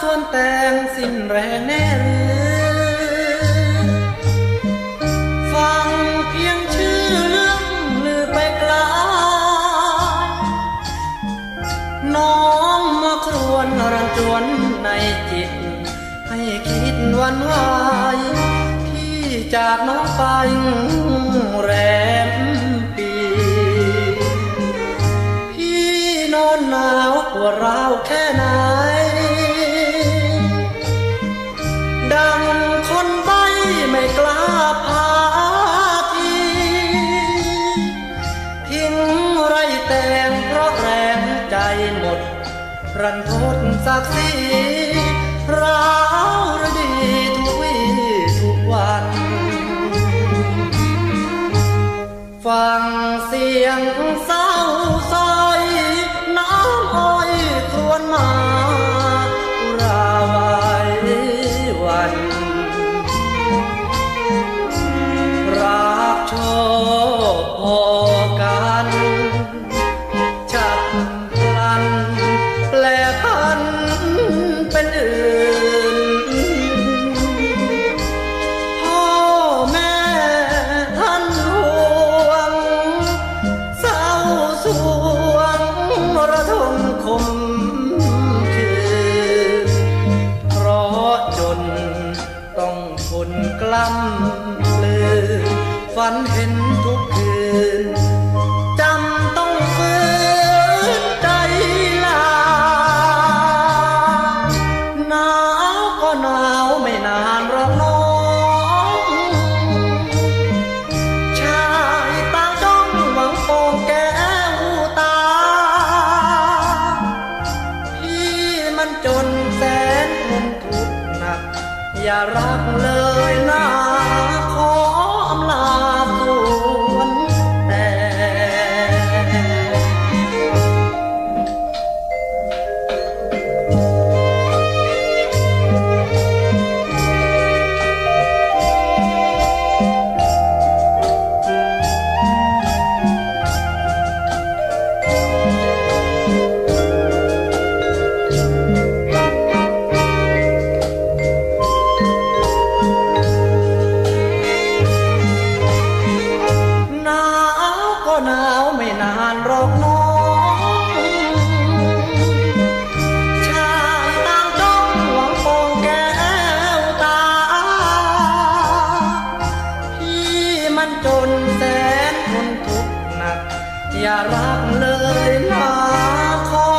สิ้นแรงแน่หรือฟังเพียงชื่อเรื่องลือไปไกลน้องมาครวนรันจวนในจิต ให้คิดวันไหวที่จากน้องไปแรมปีพี่นอนหนาวปวดร้าวแค่ไหน รันทดศักดิ์ศรีร้าวระดีทุกวี่ทุกวัน ฟังเสียงเศร้าซอ ต้องทนกล้ำลือฝันเห็นทุกคืนจำต้องฝืนใจลาหนาวก็หนาวไม่นานหรอกน้องชายต่างจ้องหวังโปองแก้วตา พี่มันจนแสนทนทุกข์หนัก อย่ารักเลยานจนแสนทนทุกข์หนัก อย่ารักเลยนาขอ